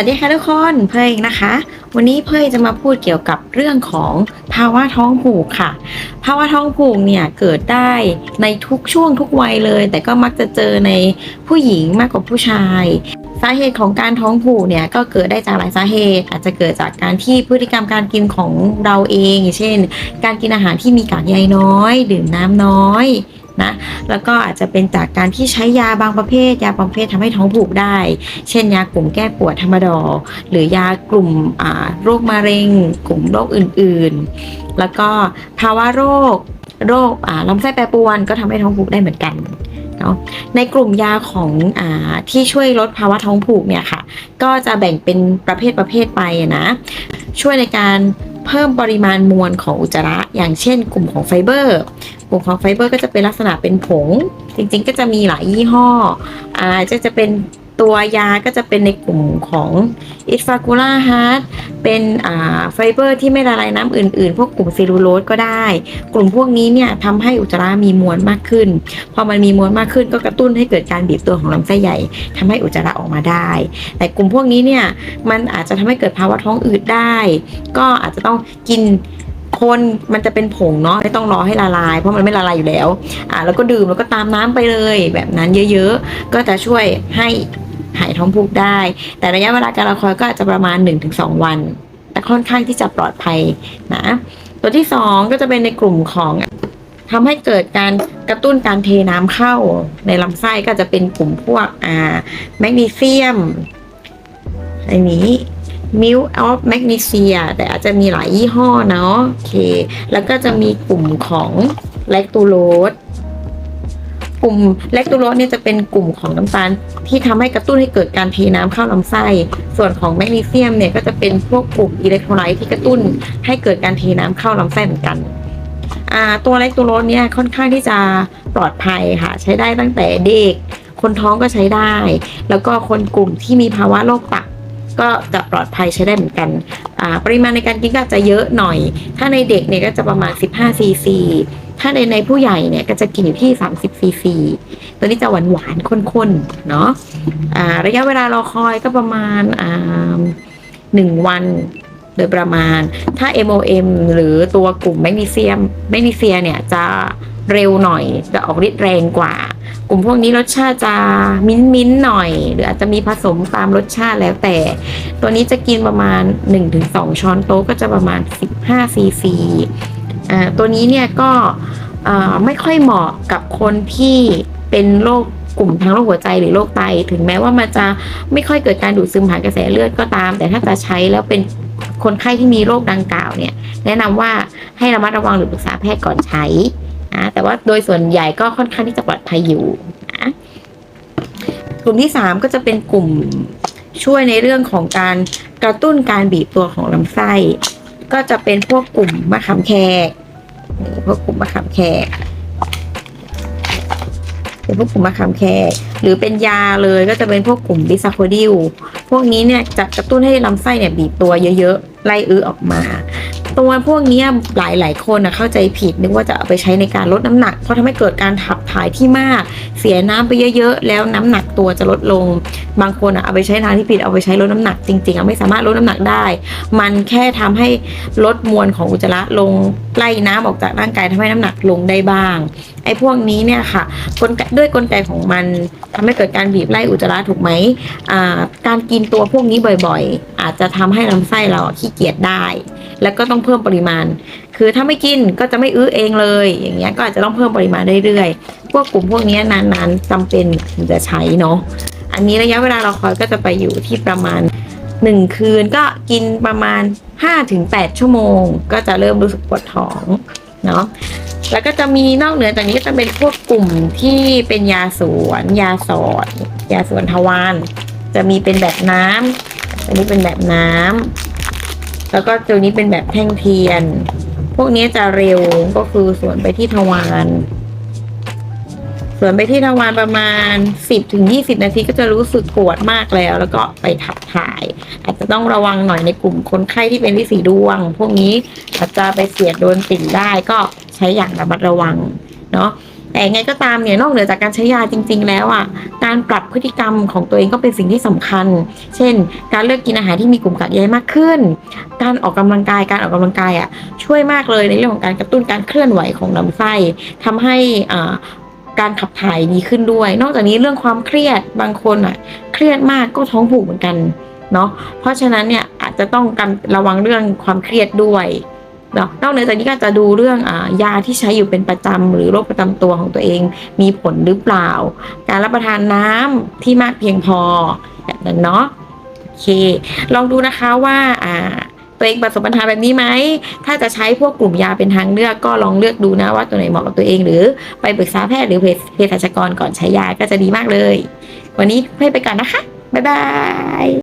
วัสดีค่ะทุกคนเพยนะคะ วันนี้เพยจะมาพูดเกี่ยวกับเรื่องของภาวะท้องผูกค่ะ ภาวะท้องผูกเนี่ยเกิดได้ในทุกช่วงทุกวัยเลย แต่ก็มักจะเจอในผู้หญิงมากกว่าผู้ชายสาเหตุของการท้องผูกเนี่ยก็เกิดได้จากหลายสาเหตุ อาจจะเกิดจากการที่พฤติกรรมการกินของเราเองอย่างเช่น การกินอาหารที่มีกากใยน้อย ดื่มน้ำน้อย นะแล้วก็อาจจะเป็นจากการที่ใช้ยาบางประเภท ยาบางประเภททำให้ท้องผูกได้ เช่น ยากลุ่มแก้ปวดธรรมดอ หรือยากลุ่มโรคมะเร็ง กลุ่มโรคอื่นๆ แล้วก็ภาวะโรคโรคลำไส้แปรปรวนก็ทำให้ท้องผูกได้เหมือนกันเนาะในกลุ่มยาของอที่ช่วยลดภาวะท้องผูกเนี่ยค่ะ ก็จะแบ่งเป็นประเภทประเภทไปนะ ช่วยในการเพิ่มปริมาณมวลของอุจจาระ อย่างเช่น กลุ่มของไฟเบอร์ กลุ่มของไฟเบอร์ก็จะเป็นลักษณะเป็นผง จริงๆ ก็จะมีหลายยี่ห้ออ่าจะจะเป็นตัวยาก็จะเป็นในกลุ่มของอิสฟากูล่าฮาร์ดเป็นไฟเบอร์ที่ไม่ละลายน้ำอื่นๆ พวกกลุ่มเซลลูโลสก็ได้ กลุ่มพวกนี้เนี่ยทำให้อุจจาระมีมวลมากขึ้น พอมันมีมวลมากขึ้นก็กระตุ้นให้เกิดการบีบตัวของลำไส้ใหญ่ทำให้อุจจาระออกมาได้ แต่กลุ่มพวกนี้เนี่ยมันอาจจะทำให้เกิดภาวะท้องอืดได้ ก็อาจจะต้องกิน คนมันจะเป็นผงเนาะไม่ต้องรอให้ละลาย เพราะมันไม่ละลายอยู่แล้ว อ่าแล้วก็ดื่มแล้วก็ตามน้ำไปเลย แบบนั้นเยอะๆ ก็จะช่วยให้หายท้องผูกได้ แต่ระยะเวลาการรอคอยก็อาจจะประมาณ 1-2 วัน แต่ค่อนข้างที่จะปลอดภัยนะตัวที่ 2 ก็จะเป็นในกลุ่มของทำให้เกิดการกระตุ้นการเทน้ำเข้าในลำไส้ก็จะเป็นกลุ่มพวกอ่าแมกนีเซียมอันนี้ มิลออฟแมกนีเซียแต่อาจจะมีหลายยี่ห้อเนาะโอเค แล้วก็จะมีกลุ่มของแลคตูโรสกลุ่มแลคตูโรสเนี่ยจะเป็นกลุ่มของน้ำตาลที่ทำให้กระตุ้นให้เกิดการเทน้ำเข้าลำไส้ ส่วนของแมกนีเซียมเนี่ยก็จะเป็นพวกกลุ่มอิเล็กโทรไลต์ที่กระตุ้นให้เกิดการเทน้ำเข้าลำไส้เหมือนกันตัวแลคตูโรสเนี่ยค่อนข้างที่จะปลอดภัยค่ะ ใช้ได้ตั้งแต่เด็ก คนท้องก็ใช้ได้ แล้วก็คนกลุ่มที่มีภาวะโรคตับ ก็จะปลอดภัยใช้ได้เหมือนกันปริมาณในการกินก็จะเยอะหน่อย ถ้าในเด็กเนี่ยก็จะประมาณ 15 ซีซี ถ้าในในผู้ใหญ่เนี่ยก็จะกินอยู่ที่ 30 ซีซี ตัวนี้จะหวานหวานๆข้นๆ เนาะระยะเวลารอคอยก็ประมาณหนึ่งวันโดยประมาณ ถ้า MOM หรือตัวกลุ่มแมกนีเซียมแมกนีเซียเนี่ยจะ เร็วหน่อยจะออกฤทธิ์แรงกว่า กลุ่มพวกนี้รสชาติจะมิ้นมิ้นหน่อย หรืออาจจะมีผสมตามรสชาติแล้วแต่ ตัวนี้จะกินประมาณ 1-2 ช้อนโต๊ะก็จะประมาณ 15ซีซีตัวนี้เนี่ยก็ไม่ค่อยเหมาะกับคนที่เป็นโรคกลุ่มทางโรคหัวใจหรือโรคไต ถึงแม้ว่ามันจะไม่ค่อยเกิดการดูดซึมผ่านกระแสเลือดก็ตาม แต่ถ้าจะใช้แล้วเป็นคนไข้ที่มีโรคดังกล่าวเนี่ย แนะนำว่าให้ระมัดระวังหรือปรึกษาแพทย์ก่อนใช้ นะแต่ว่าโดยส่วนใหญ่ก็ค่อนข้างที่จะปลอดภัยอยู่นะกลุ่มที่ 3 ก็จะเป็นกลุ่มช่วยในเรื่องของการกระตุ้นการบีบตัวของลำไส้ ก็จะเป็นพวกกลุ่มมะขามแขกพวกกลุ่มมะขามแขกเป็นพวกกลุ่มมะขามแขกหรือเป็นยาเลยก็จะเป็นพวกกลุ่มบิซาโคดิลพวกนี้เนี่ยจะกระตุ้นให้ลำไส้เนี่ยบีบตัวเยอะๆไล่อื้อออกมา ตัวพวกนี้ยหลายๆคนนะเข้าใจผิดนึกว่าจะเอาไปใช้ในการลดน้ำหนัก เพราะทำให้เกิดการขับถ่ายที่มาก เสียน้ำไปเยอะ ๆ แล้วน้ำหนักตัวจะลดลง บางคนอะเอาไปใช้ทางที่ผิดเอาไปใช้ลดน้ำหนักจริงๆอะไม่สามารถลดน้ำหนักได้ มันแค่ทำให้ลดมวลของอุจจาระลงไล่น้ำออกจากร่างกายทำให้น้ำหนักลงได้บ้าง ไอ้พวกนี้เนี่ยค่ะกลด้วยกลไกของมันทำให้เกิดการบีบไล่อุจจาระถูกไหมอ่าการกินตัวพวกนี้บ่อยๆ อาจจะทำให้ลำไส้เราขี้เกียจได้ แล้วก็ต้องพิ่มปริมาณ คือถ้าไม่กินก็จะไม่อื้อเองเลย อย่างเงี้ยก็อาจจะต้องเพิ่มปริมาณเรื่อยๆ พวกกลุ่มพวกนี้นานๆจำเป็นถึงจะใช้เนาะ อันนี้ระยะเวลาเราคอยก็จะไปอยู่ที่ประมาณ 1 คืนก็กินประมาณ 5-8 ชั่วโมง ก็จะเริ่มรู้สึกปวดท้องเนาะแล้วก็จะมีนอกเหนือจากนี้ก็จะเป็นพวกกลุ่มที่เป็นยาสวน ยาสอด ยาสวนทวารจะมีเป็นแบบน้ำอันนี้เป็นแบบน้ำ แล้วก็ตัวนี้เป็นแบบแท่งเทียน พวกนี้จะเร็วก็คือสวนไปที่ทวารสวนไปที่ทวารประมาณ 10ถึง20 นาทีก็จะรู้สึกปวดมากแล้ว แล้วก็ไปขับถ่าย อาจจะต้องระวังหน่อยในกลุ่มคนไข้ที่เป็นลิสีดวง พวกนี้อาจจะไปเสียดโดนติ่งได้ก็ใช้อย่างระมัดระวังเนาะ แต่ยังไงก็ตามเนี่ยนอกเหนือจากการใช้ยาจริง ๆ แล้วอะการปรับพฤติกรรมของตัวเองก็เป็นสิ่งที่สำคัญ เช่น การเลือกกินอาหารที่มีกลุ่มกากใยมากขึ้น การออกกำลังกายการออกกำลังกายอะช่วยมากเลยในเรื่องของการกระตุ้นการเคลื่อนไหวของลำไส้ทำให้อ่าการขับถ่ายดีขึ้นด้วย นอกจากนี้เรื่องความเครียดบางคนอะ เครียดมากก็ท้องผูกเหมือนกันเนาะเพราะฉะนั้นเนี่ยอาจจะต้องการระวังเรื่องความเครียดด้วย นาะนอกเหนือจากนี้ก็จะดูเรื่องอยาที่ใช้อยู่เป็นประจำหรือโรคประจำตัวของตัวเองมีผลหรือเปล่า การรับประทานน้ำที่มากเพียงพอแบบนั้นเนาะโอเค ลองดูนะคะว่าอ่าตัวเองประสบปัญหาแบบนี้ไหม ถ้าจะใช้พวกกลุ่มยาเป็นทางเลือกก็ลองเลือกดูนะว่าตัวไหนเหมาะกับตัวเองหรือไปปรึกษาแพทย์หรือเภสัชกรก่อนใช้ยาก็จะดีมากเลย วันนี้ให้ไปก่อนนะคะ บ๊ายบาย